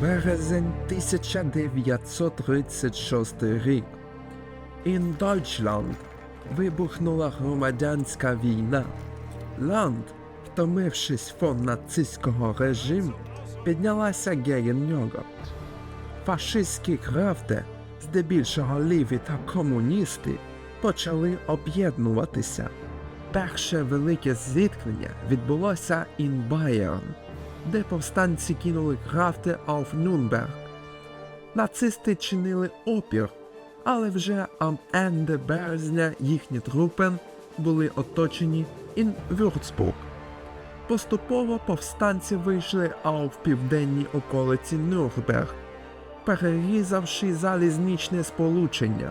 Березень 1936 рік. In Deutschland вибухнула громадянська війна. Ланд, втомившись фон нацистського режиму, піднялася гegen нього. Фашистські крафти, здебільшого ліві та комуністи, почали об'єднуватися. Перше велике зіткнення відбулося Bayern, де повстанці кинули крафти auf Nürnberg. Нацисти чинили опір, але вже am Ende березня їхні трупи були оточені in Würzburg. Поступово повстанці вийшли auf південній околиці Нюрнберг, перерізавши залізничне сполучення.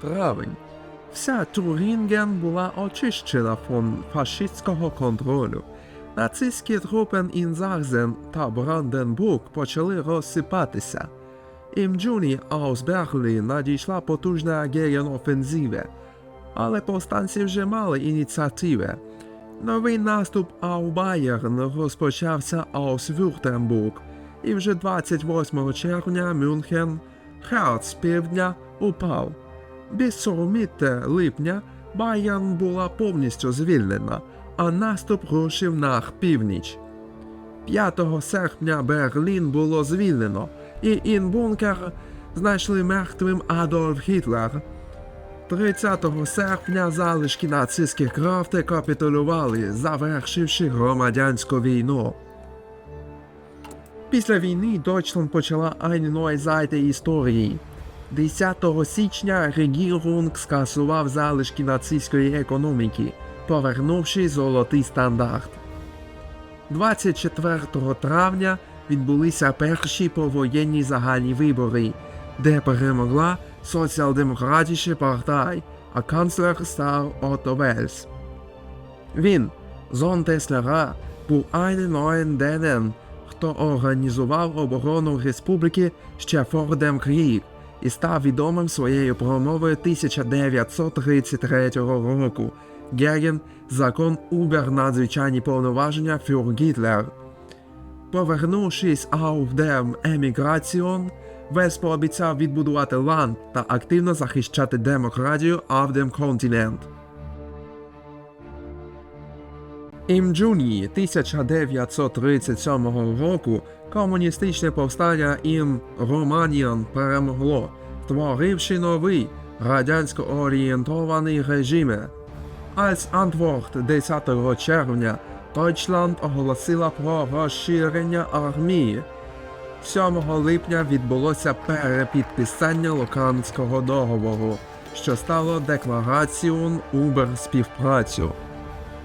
Травень. Вся Турінген була очищена фон фашистського контролю. Нацистські трупи Інзарзен та Бранденбург почали розсипатися. І в джуні aus надійшла потужна геген-офензива, але повстанці вже мали ініціативи. Новий наступ Аубаєрн розпочався Württemberg, і вже 28 червня Мюнхен, Херц півдня, упав. Без липня Байерн була повністю звільнена, а наступ рушив на північ. 5 серпня Берлін було звільнено, і інбункер знайшли мертвим Адольф Гітлер. 30 серпня залишки нацистських крафти капітулювали, завершивши громадянську війну. Після війни Дойчланд почала neue Seite історії. 10 січня Регірунг скасував залишки нацистської економіки, повернувши золотий стандарт. 24 травня відбулися перші повоєнні загальні вибори, де перемогла соціал-демократична партія, а канцлер став Отто Вельс. Він, зон Теслера, був neuen denen, хто організував оборону республіки ще Фордем Кріг і став відомим своєю промовою 1933 року Геген закон Убер надзвичайні повноваження фюр Гітлер. Повернувшись dem еміграціон, Вес пообіцяв відбудувати ланд та активно захищати демократію dem континент. Ім джуні 1937 року комуністичне повстання ім Романіон перемогло, створивши новий радянсько орієнтований режим. Als Antwort 10 червня Deutschland оголосила про розширення армії. 7 липня відбулося перепідписання Локанського договору, що стало декларацією Убер співпрацю.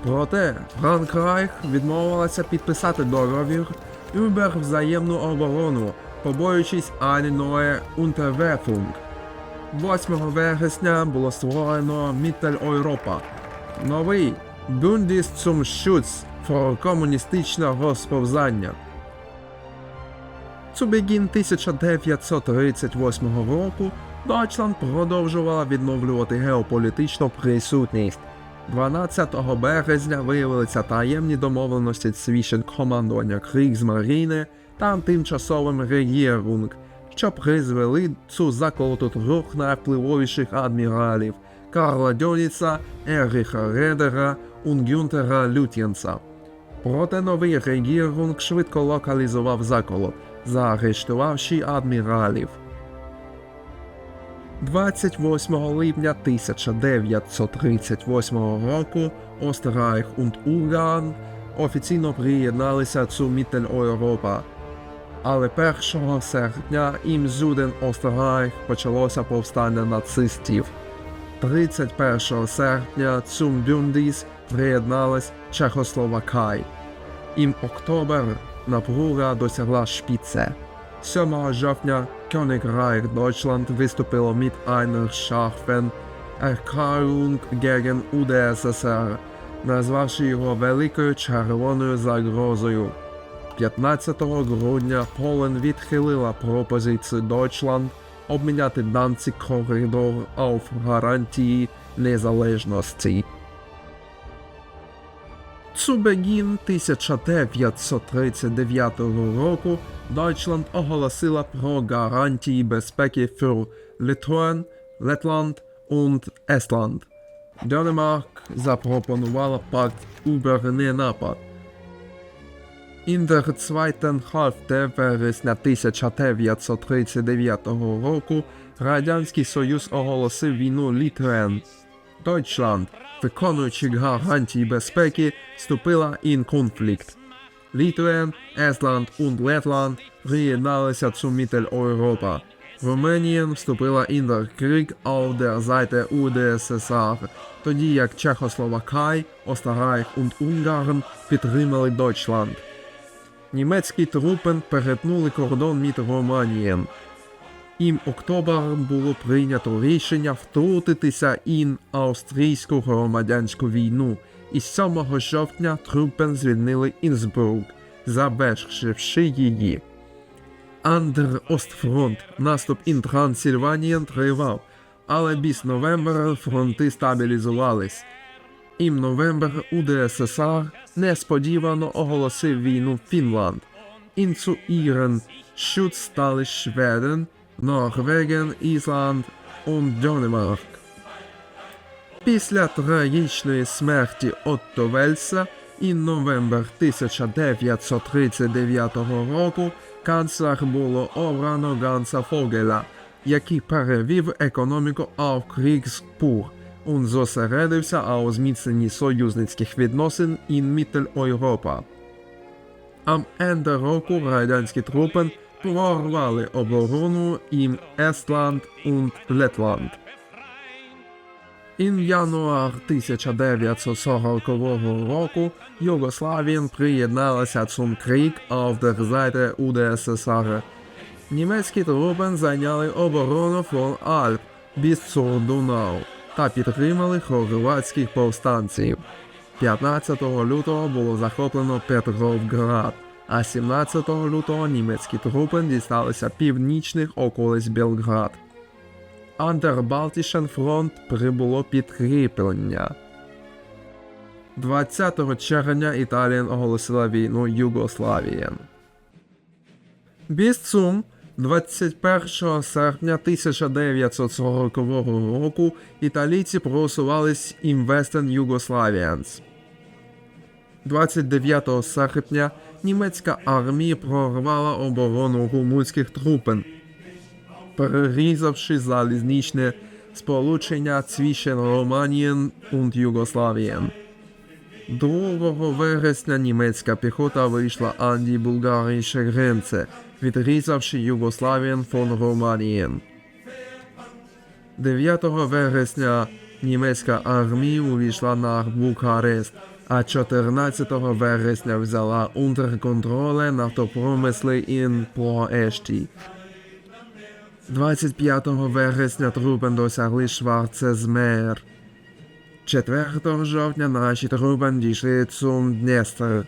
Проте Франкрайх відмовилася підписати договір Убер взаємну оборону, побоюючись Neue Unterwerfung. 8 вересня було створено Mitteleuropa, новий zum Schutz for комуністичне розповзання. Zu 1938 року Дойчланд продовжувала відновлювати геополітичну присутність. 12 березня виявилися таємні домовленості свідчень командування Крігсмаріни та тимчасовим регірунг, що призвели цю заколоту трьох найвпливовіших адміралів Карла Дьоніца, Еріха Редера і Гюнтера Лютєнца. Проте новий регірунг швидко локалізував заколот, заарештувавши адміралів. 28 липня 1938 року Остерайх und Ungarn офіційно приєдналися до Mitteleuropa. Але 1 серпня ім Зюден Остерайх почалося повстання нацистів. 31 серпня Bündnis приєдналась Чехословакай. Ім Октобер напруга досягла шпіце. 7 жовтня Königreich Deutschland виступило mit einer scharfen Erklärung gegen UdSSR, назвавши його Великою Червоною загрозою. 15 грудня Полен відхилила пропозицію Deutschland обміняти Данцig коридор auf гарантії незалежності. Beginn 1939 року Дойчланд оголосила про гарантії безпеки für Litauen, Lettland und Estland. Донемарк запропонувала пакт über ненапад. In der zweiten Hälfte вересня 1939 року Радянський Союз оголосив війну Літвен. Deutschland, виконуючи гарантії безпеки, вступила in конфлікт. Літвен, Есланд und Летланд приєдналися zu Mitteleuropa. Rumänien вступила in der Krieg auf der Seite UdSSR, тоді як Чехословакай, Остеррайх und Унгарн підтримали Deutschland. Німецькі трупи перетнули кордон між Романієм. Ім октобер було прийнято рішення втрутитися ін австрійську громадянську війну, і 7 жовтня трупен звільнили Інсбрук, завершивши її. Андер Остфронт, наступ ін Трансильванієн тривав, але біс новембер фронти стабілізувались. Ім новембер УДССР несподівано оголосив війну Фінланд. Інцу Ірен Шут стали Шведен, Норвеген, Ісланд Донемарк. Після трагічної смерті Отто Вельса і новембер 1939 року канцлер було обрано Ганса Фогеля, який перевів економіку auf Und зосередився у зміцненні союзницьких відносин in Mitteleuropa. Am Ende року радянські трупи прорвали оборону in Estland und Lettland. In януар 1940 року Югославія приєдналася zum Krieg auf der. Німецькі трупи зайняли оборону фон Альп bis zur Дунау та підтримали хорватських повстанців. 15 лютого було захоплено Петровград, а 17 лютого німецькі трупи дісталися північних околиць Белград. Андербалтішен фронт прибуло підкріплення. 20 червня Італія оголосила війну Югославії. Бісцум 21 серпня 1940 року італійці просувались in Western Yugoslavians. 29 серпня німецька армія прорвала оборону румунських трупен, перерізавши залізничне сполучення Zwischen Романієн und Югославієн. 2 вересня німецька піхота вийшла Анді Булгаріше Гренце, відрізавши Югославієн фон Романієн. 9 вересня німецька армія увійшла на Бухарест, а 14 вересня взяла унтерконтроле нафтопромисли ін Плоешті. 25 вересня трупен досягли Шварцезмер. 4 жовтня наші трупи дійшли Цум Днестр.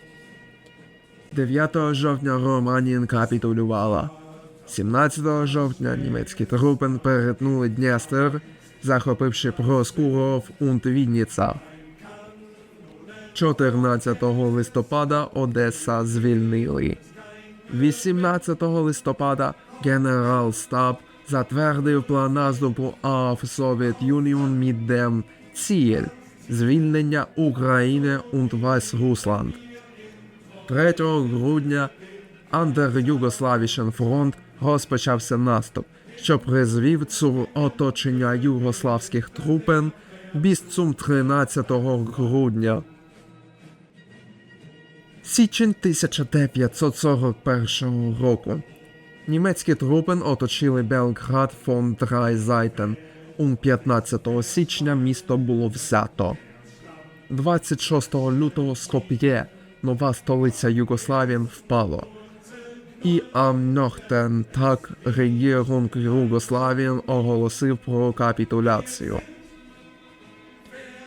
9 жовтня Романін капітулювала. 17 жовтня німецькі трупи перетнули Дністер, захопивши Проскуров und Вінніца. 14 листопада Одеса звільнили. 18 листопада генерал Стаб затвердив план наступу auf Совєт-Юніон mit dem Ziel звільнення України und Weißrussland. 3 грудня Андер-Югославішен фронт розпочався наступ, що призвів цю оточення югославських трупен бісцум 13 грудня. Січень 1941 року. Німецькі трупи оточили Белград фон Драйзайтен. У 15 січня місто було взято. 26 лютого Скоп'є, нова столиця Югославії, впало. І Амнохтен так регіонг Югославії оголосив про капітуляцію.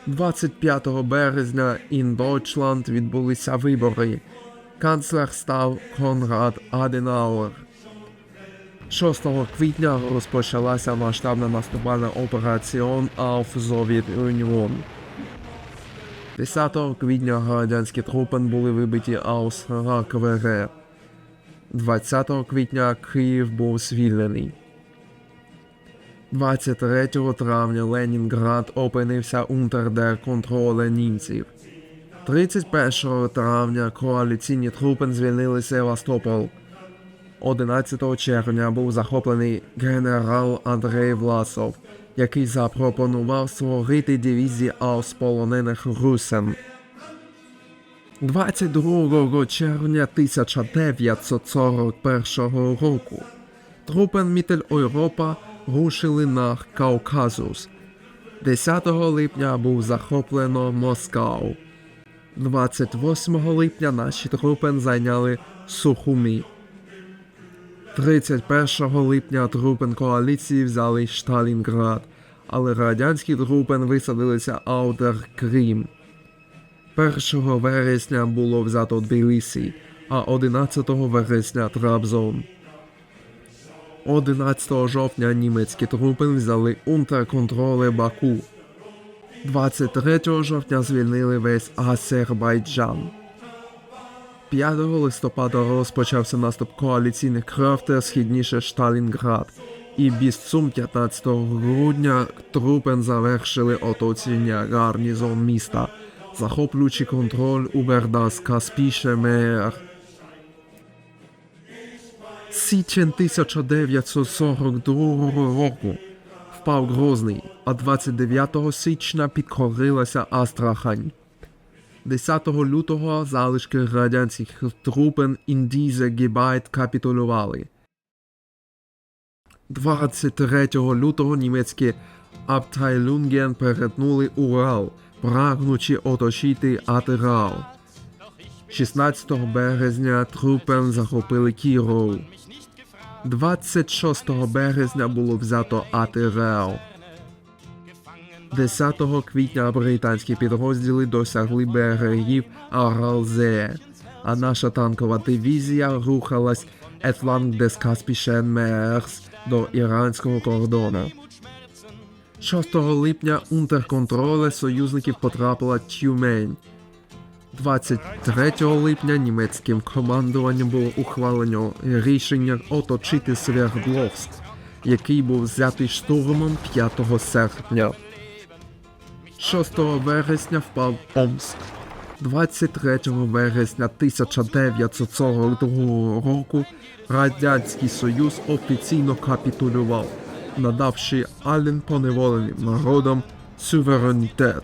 25 березня in Deutschland відбулися вибори. Канцлер став Конрад Аденауер. 6 квітня розпочалася масштабна наступальна операція auf Совєт-Юніон. 10 квітня радянські трупи були вибиті aus РКВР. 20 квітня Київ був звільнений. 23 травня Ленінград опинився унтер дер контроле німців. 31 травня коаліційні трупи звільнили Севастополь. 11 червня був захоплений генерал Андрей Власов, який запропонував створити дивізії аусполонених русен. 22 червня 1941 року трупен Мітель Європа рушили на Кавказус. 10 липня був захоплено Москау. 28 липня наші трупи зайняли Сухумі. 31 липня трупен коаліції взяли Шталінград, але радянські трупен висадилися Аудер Крім. 1 вересня було взято Тбілісі, а 11 вересня Трабзон. 11 жовтня німецькі трупи взяли унтерконтроле Баку. 23 жовтня звільнили весь Азербайджан. 5 листопада розпочався наступ коаліційних крафтер східніше Шталінград, і бісцум 15 грудня трупен завершили оточення гарнізон міста, захоплюючи контроль у Вердас Каспіше Меер. Січень 1942 року впав Грозний, а 29 січня підкорилася Астрахань. 10 лютого залишки радянських трупен Індізе Гібайт капітулювали. 23 лютого німецькі Абтайлунген перетнули Урал, прагнучи оточити Атирау. 16 березня трупен захопили Кіров. 26 березня було взято Атирео. 10 квітня британські підрозділи досягли берегів Аралзе, а наша танкова дивізія рухалась Етланг дес Каспішен Мерс до іранського кордону. 6 липня унтерконтроле союзників потрапила Тюмень. 23 липня німецьким командуванням було ухвалено рішення оточити Свердловськ, який був взятий штурмом 5 серпня. 6 вересня впав Омск. 23 вересня 1942 року Радянський Союз офіційно капітулював, надавши ален поневоленим народам суверенітет.